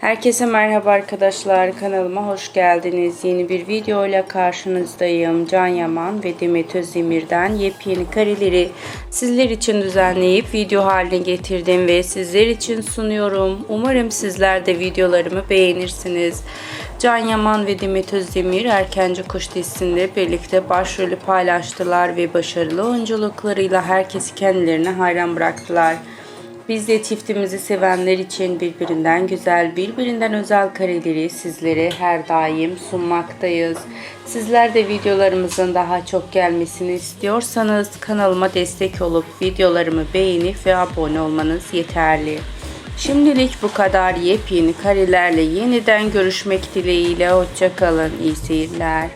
Herkese merhaba arkadaşlar kanalıma hoş geldiniz. Yeni bir video ile karşınızdayım. Can Yaman ve Demet Özdemir'den yepyeni kareleri sizler için düzenleyip video haline getirdim ve sizler için sunuyorum. Umarım sizler de videolarımı beğenirsiniz. Can Yaman ve Demet Özdemir Erkenci Kuş dizisinde birlikte başrolü paylaştılar ve başarılı oyunculuklarıyla herkesi kendilerine hayran bıraktılar. Biz de çiftimizi sevenler için birbirinden güzel, birbirinden özel kareleri sizlere her daim sunmaktayız. Sizler de videolarımızın daha çok gelmesini istiyorsanız kanalıma destek olup videolarımı beğenip ve abone olmanız yeterli. Şimdilik bu kadar yepyeni karelerle yeniden görüşmek dileğiyle. Hoşçakalın, iyi seyirler.